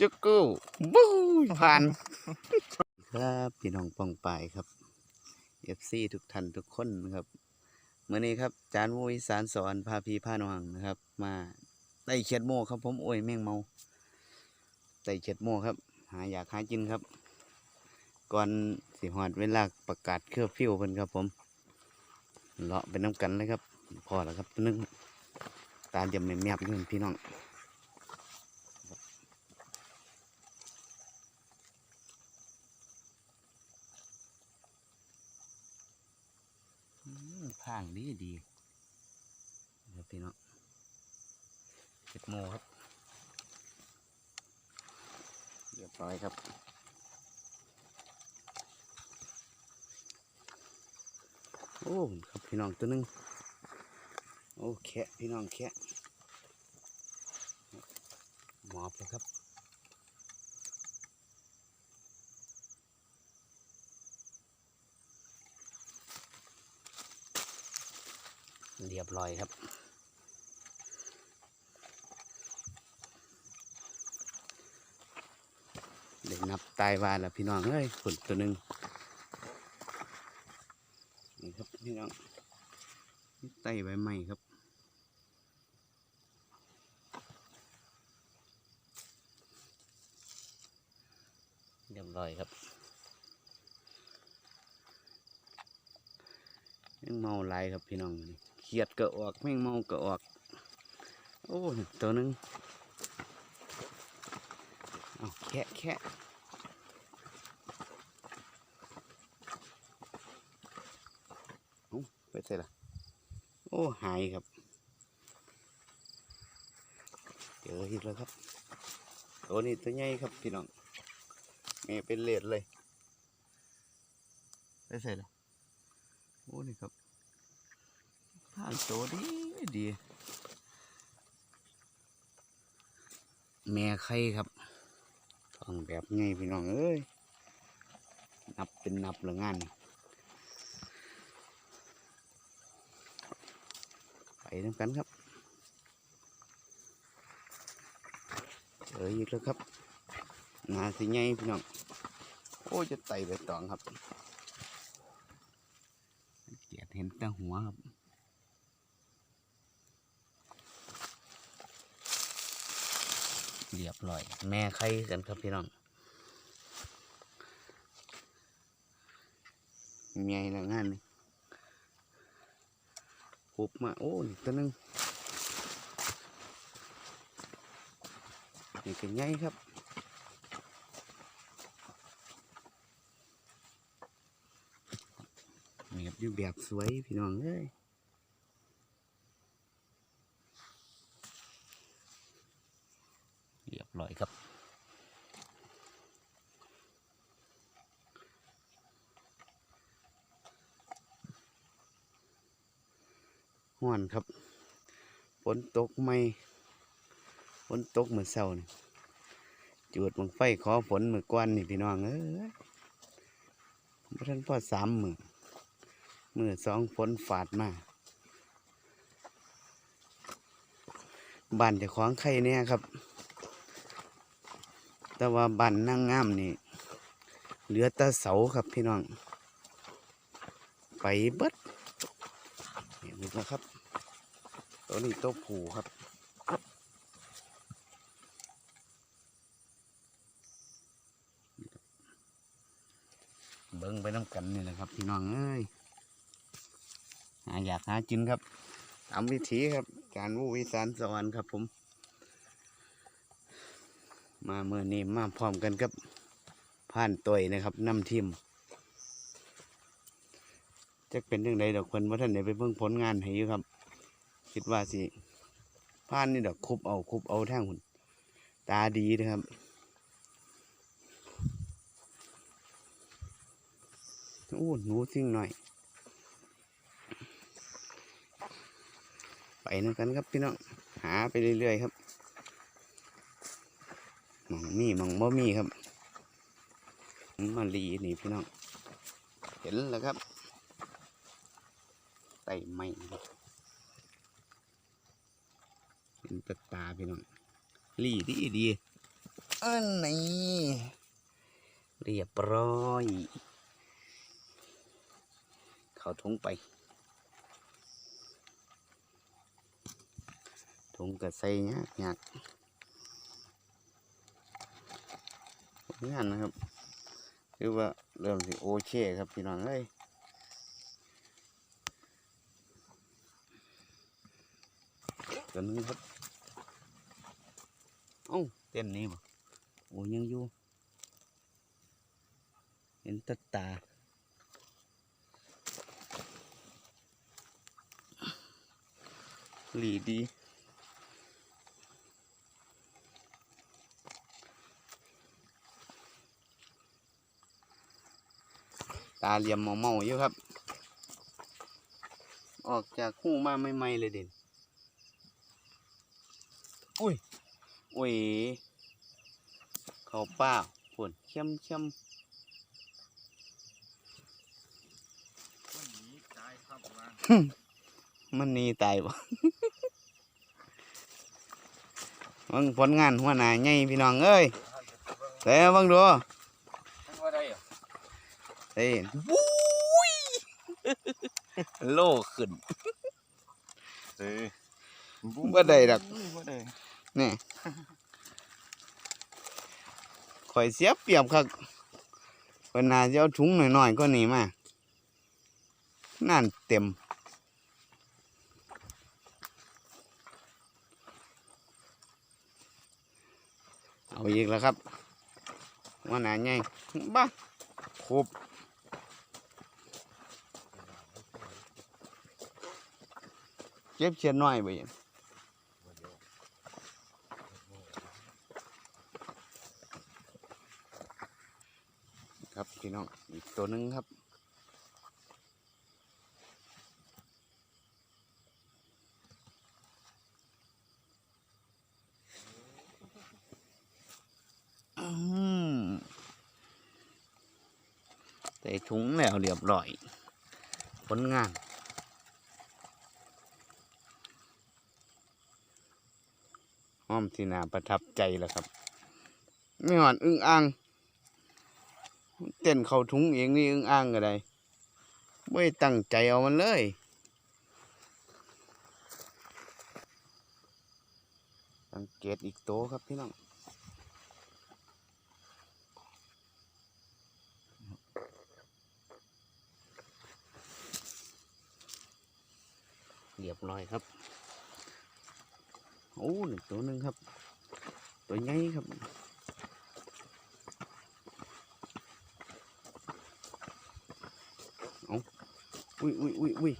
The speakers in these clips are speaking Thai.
จุกกูบู๊ผ่านครับพี่น้องปองปายครับ FC ทุกท่านทุกคนนะครับเมื่อนี้ครับจานวุ้ยสารสอนพาพี่พาน้องนะครับ มาไต่เขียดโมครับ ผมโอ้ยแมงเมาไต่เขียดโมครับ หาอยากหากินครับ ก่อนสิหอดเวลาประกาศเครือฟิวเพิ่นครับ ผมเลาะไปน้ำกันเลยครับ พอแล้วครับตัวนึงตาเดียมแมบๆอยู่พี่น้องางดีดีเดี๋ยวพี่น้องเจ็ดโมครับ เรียบร้อยครับโอ้ครับพี่น้องตัวหนึงโอ้แคะพี่น้องแคะหมอบเลยครับ เรียบร้อยครับ เด็กนับตายวานแล้วพี่น้องเอ้ยฝนตัวหนึ่งนี่ครับพี่น้องไต่ใบใหม่ครับ เรียบร้อยครับแมงเมาหลาย ครับพี่น้องเขียดก็ออกแมงเมาก็ออก โอ้ตัวนึงเอาแคะแคะเอาไปใส่ละโอ้หายครับเจออีกแล้วครับตัวนี้ตัวใหญ่ครับพี่น้องแม่เป็นเลดเลยไปใส่ละโอ้นี่ครับ ผ่านตัวดีดี แม่ไข่ครับทองแบบไงพี่น้องเอ้ย นับเป็นนับละงาน ไปน้ำกันครับเจออีกแล้วครับนาสิไงพี่น้อง โอ้ยจะไต่ไปตองครับเกียดเห็นแต่หัวครับ เรียบร้อย แม่ไข่กันครับพี่น้องใหญ่ละงานนี่หุบมาโอ้นี่ตัวนึงนี่ก็ใหญ่ครับเมียบอยู่แบบสวยพี่น้องเอ้ยบร้อยครับ ห้อนครับฝนตกไม่ฝนตกเหมื่อเช้านี่จุดบังไฟขอฝนมือก้อนนี่พี่น้องเอ้ยพระท่านพ่อสามมือมือสองฝนฝาดมาบ้านจะของใครเนี่ยครับ แต่ว่าบ้านนั่งง่ามนี่ เหลือต่เสาครับพี่น้อง ไปเบิดเห็นไหมครับ ตัวนี้ตัวผูครับ เบิ้งไปน้ำกันนี่แหละครับ พี่น้องเอ้ยหาอยากหากินครับตามวิถีครับ การวูวิสานสวรรค์ครับผม มาเมื่อนี้มาพร้อมกันกับผ่านตัวนะครับน้ำทีมจะเป็นยังไงดอกคนว่าท่านไหนไปเบิ่งผลงานให้อยู่ครับ คิดว่าสิผ่านนี่ดอกคุบเอาคุบเอาแท่งหุ่นตาดีนะครับโอ้หนูสิ่งหน่อย ไปนำกันครับพี่น้องหาไปเรื่อยๆครับหมองมีหมองบ่มีครับมาลีนี่พี่น้อง เห็นแล้วครับไต่ไม้ครับ เป็นตาตาพี่น้องลีดีดีอันนี้เรียบร้อย เขาถุงไปถุงกับใส่ยากยากงานนะครับคือว่าเริ่มสิโอเคครับพี่น้องเอ้ยตัวนึงครับ อ้าเต้นนี้บ่โอ้ยังอยู่ เห็นตาตาหลีดีตาเหลี่ยมมาเมาๆอยู่ครับ ออกจากคู่มาใหม่ๆเลยเด่นอุ้ย อุ้ยเขาเป้าผลเข้มเข้มวันนี้ตายครับว่ามันหนี่ตายบ่มึงผลงานหัวหน้าใหญ่พี่น้องเอ้ยแต่เบังดูทั้งว่าได้เหรอเฮ้ยวุ้ยโลขึ้นเอ้ยบ่ได้ดอกบ่ได้ นี่ข่อยเสียเปรียบครับเพิ่นน่าจะเอาถุงหน่อยๆก็นี่มานั่นเต็มเอาอีกแล้วครับว่าหนาไงบ้าครบเจ็บเชียนน้อยไปยังครับ พี่น้องอีกตัวหนึงครับอืมใส่ถุงแล้วเรียบร้อย ผลงานห้อมที่น่าประทับใจแล้วครับ ไม่หอนอึ้งอ่าง ต้นเข้าถุงเองนี่อึ้งอ่างก็ได้ไม่ตั้งใจเอามันเลย สังเกตอีกโตครับพี่น้องเรียบร้อยครับ โอ้หนึ่งตัวหนึ่งครับ ตัวใหญ่ครับ เอา อุ้ยอุ้ยอุ้ยอุ้ย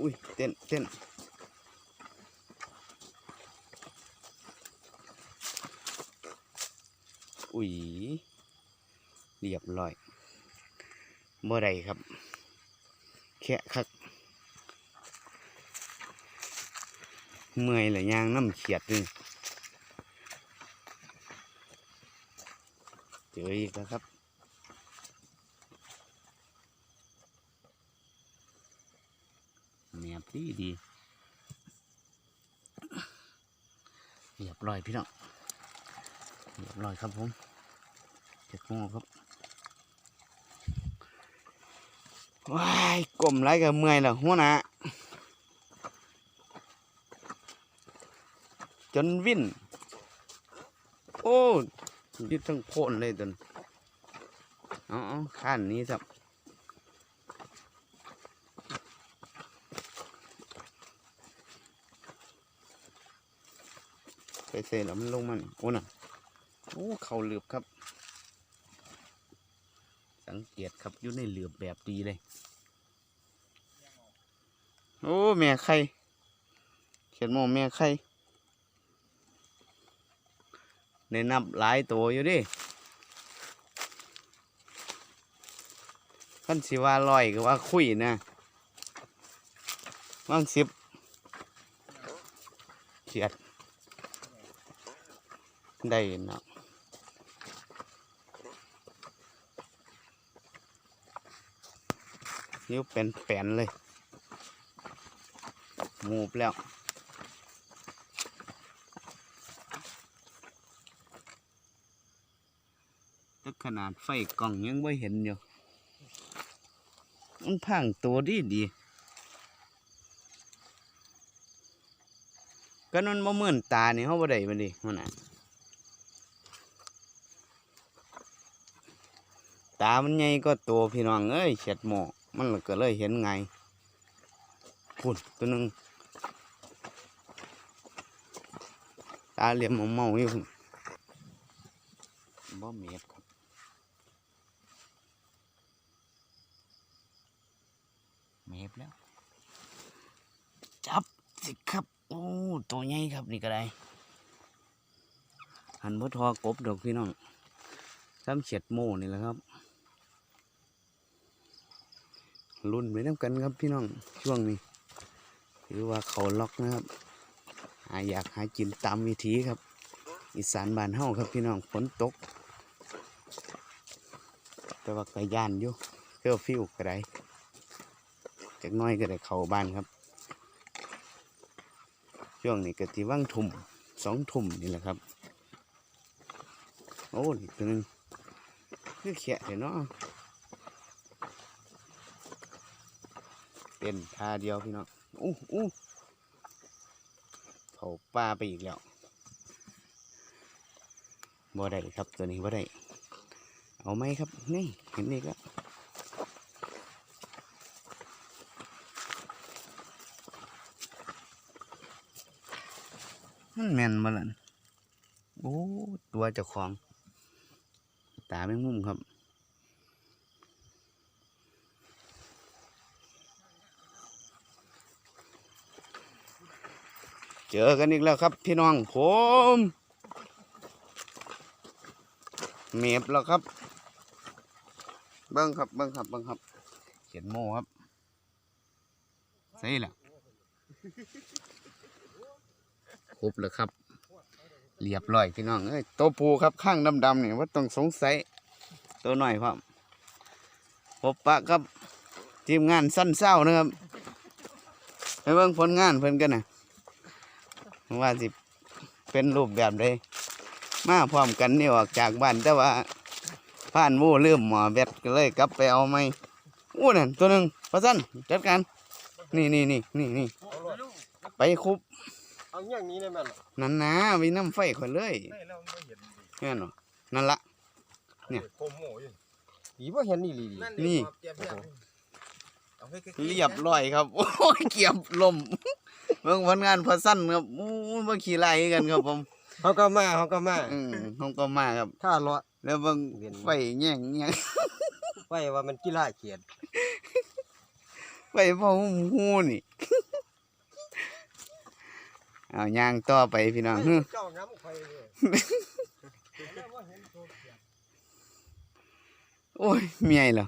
อุ้ยเต้นเต้นอุ้ยเรียบร้อยบ่ได้ครับ แค่คักเมื่อยหรือยางน้ำเขียดเลยเจออีกแล้วครับ แมบดีดีเรียบร้ อยพี่น้องเรียบร้อยครับผมเจ็ดโมงครับว้ายกลมไรกับเมื่อยแล้วหัวหน้าจนวิ่นโอ้ยึดทั้งโพนเลยจนเอาเอาข้านนี้สับ เซ่แล้วมันลงมันโอ้น่ะโอ้เข่าเหลือบครับ สังเกตครับอยู่ในเหลือบแบบดีเลย โอ้แม่ไข่เขียนโมแม่ไข่ในนับหลายตัวอยู่ดิขั้นสิว่าลอยก็ว่าคุยนะว่างสิบเขียด ได้เนาะนิ้วเป็นแปนเลยมูบแล้วแต่ขนาดไฟกล่องยังไม่เห็นอยู่ มันพังตัวดีดี ก็นั่นบ่เหมือนตานี่เขาบ่ได้มันดิมันน่ะามันใหญ่ก็ตัวพี่น้องเอ้ยเฉียดหมอมันก็เลยเห็นไงพุ่นตัวหนึงตาเหลี่ยมเมาๆอยู่บ่เม็ดครับเมฟแล้ว จับสิครับ โอ้ตัวใหญ่ครับนี่ก็ได้ หันพ่ทอกบดอกพี่น้องซ้ำเฉียดโม่นี่แหละครับ รุ่นไปน้ำกันครับพี่น้องช่วงนี้ถือว่าเขาล็อกนะครับหาอยากหากินตามวิธีครับ อีสานบ้านเฮาครับพี่น้องฝนตก แต่ว่าก็ย่านอยู่เพื่อฟิวก็ไดจากน้อยก็ได้เข้าบ้านครับ ช่วงนี้ก็ที่ว่างทุ่มสองทุ่มนี่แหละครับ โอ้นี่ตัวนึงคือแขะเดี๋ยวเนาะ เป็นทาเดียวพี่น้องอู้อู้เขาปลาไปอีกแล้วบ่ได้ครับตัวนี้บ่ได้ เอาไหมครับ นี่เห็นนี่แล้วมันแมนมาล่ะโอ้ ตัวเจ้าของ ตาแมงมุมครับ เจอกันอีกแล้วครับ พี่น้องผมเมียบแล้วครับ เบิ้งครับเบิ้งครับเบิ้งครับ เขียนโม่ครับใส่ละครบแล้วครับเรียบร้อยพี่น้องเอ้ยตัวปูครับข้างดำๆเนี่ยว่าต้องสงสัยตัวหน่อยครับพบปะครับทีมงานสั้นเศร้านะครับไปเบิ่งผลงานเพิ่นกันนะ ว่าสิเป็นรูปแบบใดมาพร้อมกันนี่ออกจากบ้านแต่ว่าผ่านหมู่ลืมหมอแบตก็เลยกลับไปเอาไม่อู้นั่นตัวหนึ่งประสันจัดการนี่นี่นี่นี่นี่ไปคุบเอาอย่างนี้ได้ไหมล่ะนั่นนะมีน้ำไฟข่อยเลยได้แล้วไม่เห็นแม่นบ่นั่นละเนี่ยโคมโม่อยู่ผีว่าเห็นนี่ลีดีนี่ อาให้ใกล้ๆเรียบร้อยครับ โอ้ยเกียบลมเบิ่งผลงานพอสั้นครับโอ้ยบ่ขี้ไล่กันครับผมเขาก็มาเขาก็มาอืมผมก็มาครับ ถ้ารอ แล้วเบิ่งเวียน ไฟแย่งแย่งไว้ว่ามันกีฬาเขียดไฟพ่อหูหูนี่ เอาย่างต่อไปพี่น้องฮึเจ้าน้ำไฟเลยโอ้ยเมียเหรอ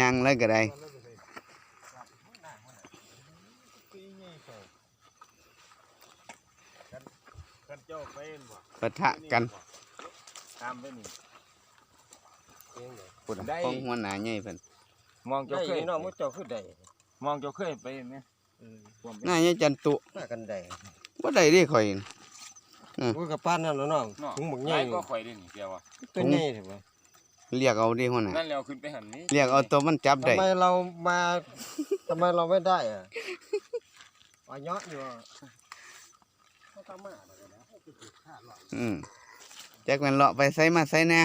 ย่างแล้วก็ได้ กันเจ้าเป็นบ่ปะทะกันตามไปนี่พุ่นได้ของหัวหน้าใหญ่เพิ่นมองเจ้าเจ้าเคเคยยน้องมุเจ้าคือใดมองเจ้าเคยไปไหมความหน้าใหญ่จันตุมากันใดบ่ได้เด้ข่อยกูกับป้านนั่นแล้วน้องเนาะถุงบักใหใหญ่ก็ข่อยได้นี่เดียวอะตัวใหญ่ถูกไหมเรียกเอาเดิหัวหน้านั่นแล้วขึ้นไปหันนี้เรียกเอาตัวมันจับได้ทำไมเรามาทำไมเราไม่ได้อะอาเยาะอยู่อะเขาทำมาแล้วนะ อืมแจ็คแมันเลาะไปใส่มาใส่แน่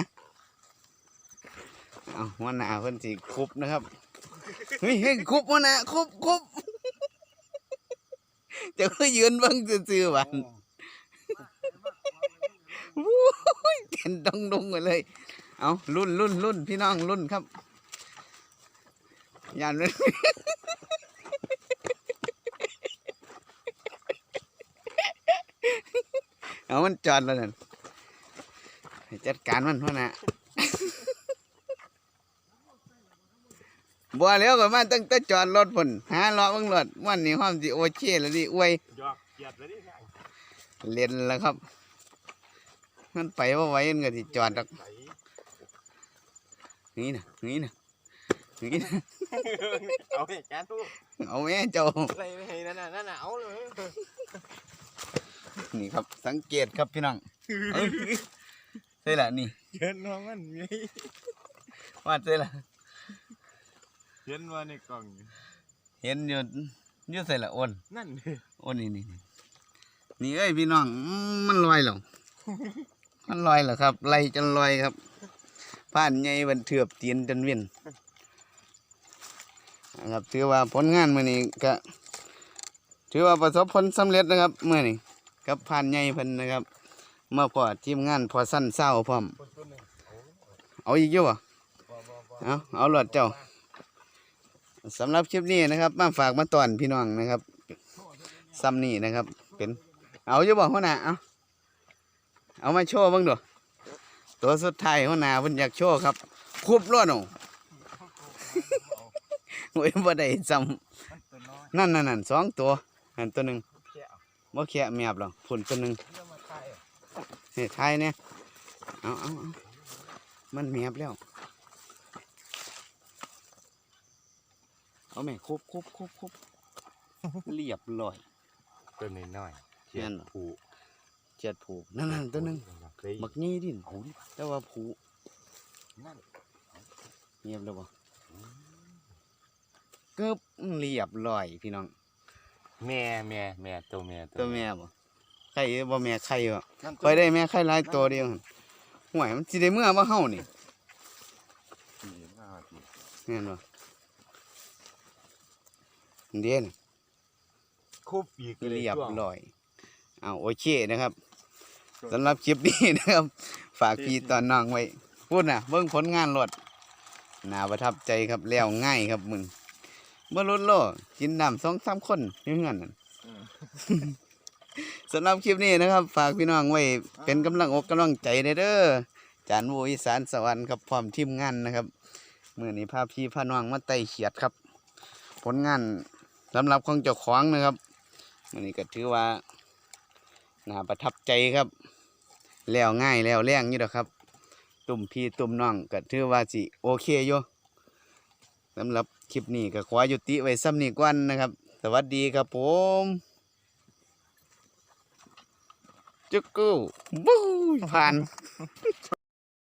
เอาหัวหน้าเพิ่นสิคุบนะครับเฮ้ยเฮ้ยคุบหัวหน้าคุบคุบเจะก็ยืนเบิ่งซื่อๆหวันโอ้ยเต้นดองดงไปเลย เอารุ่นรุ่นรุ่นพี่น้องรุ่นครับยานเลย เอามันจอดแล้วนั่นให้จัดการมันพ่อนะบัวแล้วก็มาตั้งแต่จอดรถพุ่นหาล้อเบิ่งรถวันนี้ห้อมสิโอเช่แล้วดิอวยยอกเกียดเลยดิเล่นแล้วครับ มันไปว่าไหว้มันก็สิจอดดอกนี่นะนี่นะนี่นะเอาให้จานตู้เอาแม่เจ้าอะไรไม่ให้นั่นน่ะนั่นน่ะเอาเลย นี่ครับสังเกตครับพี่น้องเอ้ยใช่ละนี่เขียนว่ามันมีว่าเจ้ล่ะเขียนว่าในกล่องอยู่เห็นอยู่อยู่ใส่ละอ้นนั่นดิอ้นนี่นี่นี่นี่เอ้ยพี่น้องอืมมันลอยแล้วมันลอยเหรอครับไล่จนลอยครับผ่านใหญ่บันเถือบตีนจนเวียนนะครับถือว่าผลงานมื้อนี้ก็ถือว่าประสบผลสำเร็จนะครับมื้อนี้ กับผ่านใหญ่เพิ่นนะครับมาพอทีมงานพอสั้นเศร้าพร้อมเอาอีกอยู่บ่เอาเอาหลอดเจ้าสำหรับคลิปนี้นะครับ มาฝากมาตอนพี่น้องนะครับซ้ำนี่นะครับ เป็น เอาอยู่บ่หัวหน้าเอาเอามาโชว์บ้างดูตัวสุดท้ายหัวหน้าเพิ่นอยากโชว์ครับคุบรอดเอาโอ้ยบ่ได้ซ้ำนั่นนั่นนั่นสองตัวนั่นตัวหนึ่ง บ่แค่แมบหรอกผุนตัวหนึ่งเรื่องมาตายอะนี่ทายเนี่ยเอาเอาเอามันแมบแล้วเอาแม่คุบคุบคุบคุบเรียบร้อยตัวน้อยน้อยเขียนผูเจ็ดผูกนั่นนั่นตัวหนึ่งเฮ้ยบักงี้ดินเอาดิแต่ว่าผูนั่นเงียบแล้วบ่เกือบเรียบร้อยพี่น้อง แม่แม่แม่ตัวแม่ตัวแม่บ่ไข่บ่แม่ไข่บ่นั่นค่อยได้แม่ไข่หลายตัวเดียวหั่นห่วยมันสิได้เมื่อบ่เฮานี่นี่มาดิแม่นบ่เด่นคุบปีกลเรียบช่วงร้อยอ้าวโอเคนะครับสำหรับคลิปนี้นะครับ ฝากพี่ตอนน้องไว้พูดน่ะเบิ่งผลงานรถน่าประทับใจครับแล้วง่ายครับมึง บ่ลดโลกินน้ำสองสามคนอยู่เฮือนนั่นสำหรับคลิปนี้นะครับ ฝากพี่น้องไว้ เป็นกำลังอกกำลังใจเด้อจานวูอีสานสวรรค์ครับพร้อมทีมงานนะครับเมื่อนี้พาพี่พาน้องมาไต่เขียดครับ ผลงานสำหรับของเจ้าของนะครับมื่อนี้ก็ถือว่าน่าประทับใจครับ แล้วง่ายแล้วแรงอยู่ดอกครับ ตุ่มพี่ตุ่มน้องก็ถือว่าสิโอเคอยู่สำหรับ คลิปนี้ก็ขอยุติไว้ซ้ำนี้ก่อนนะครับ สวัสดีครับผมจุกกูบู๊ผ่าน